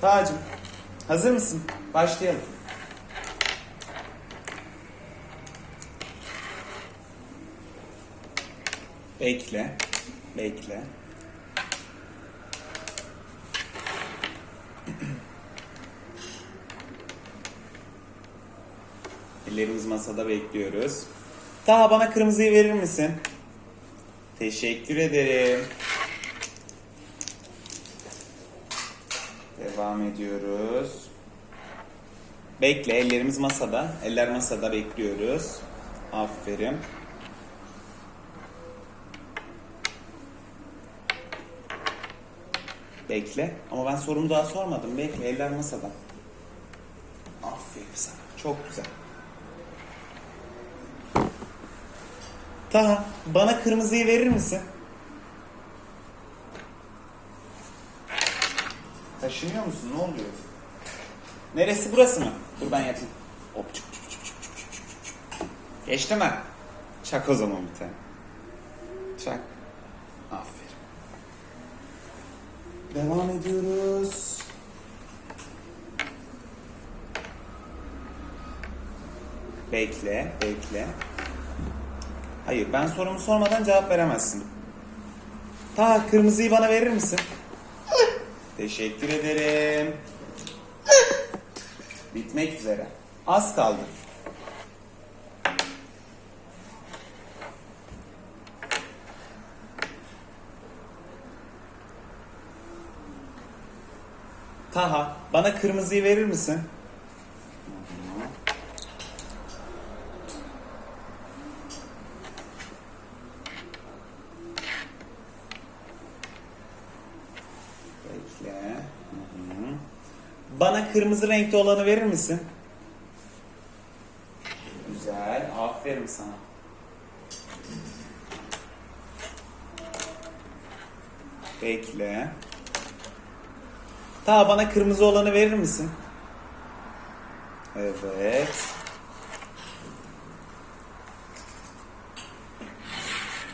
Tacım, hazır mısın? Başlayalım. Bekle, bekle. Ellerimiz masada bekliyoruz. Taha bana kırmızıyı verir misin? Teşekkür ederim. Devam ediyoruz. Bekle, ellerimiz masada. Eller masada bekliyoruz. Aferin. Bekle. Ama ben sorumu daha sormadım. Bekle, eller masada. Aferin sana. Çok güzel. Taha, bana kırmızıyı verir misin? Taşınıyor musun? Ne oluyor? Neresi burası mı? Dur ben yapayım. Hop çık çık çık çık çık çık çık. Geçti mi? Çak o zaman bir tane. Çak. Aferin. Devam ediyoruz. Bekle, bekle. Hayır, ben sorumu sormadan cevap veremezsin. Ta kırmızıyı bana verir misin? Teşekkür ederim. Bitmek üzere. Az kaldı. Taha, bana kırmızıyı verir misin? Bekle. Hı hı. Bana kırmızı renkte olanı verir misin? Güzel. Aferin sana. Bekle. Ta bana kırmızı olanı verir misin? Evet.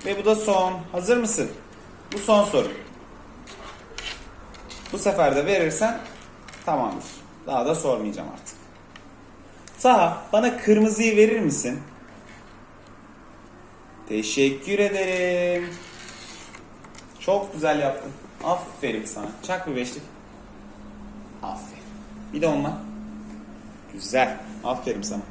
Ve bu da son. Hazır mısın? Bu son soru. Bu sefer de verirsen tamamdır. Daha da sormayacağım artık. Saha bana kırmızıyı verir misin? Teşekkür ederim. Çok güzel yaptın. Aferin sana. Çak bir beşlik. Aferin. Bir de onunla. Güzel. Aferin sana.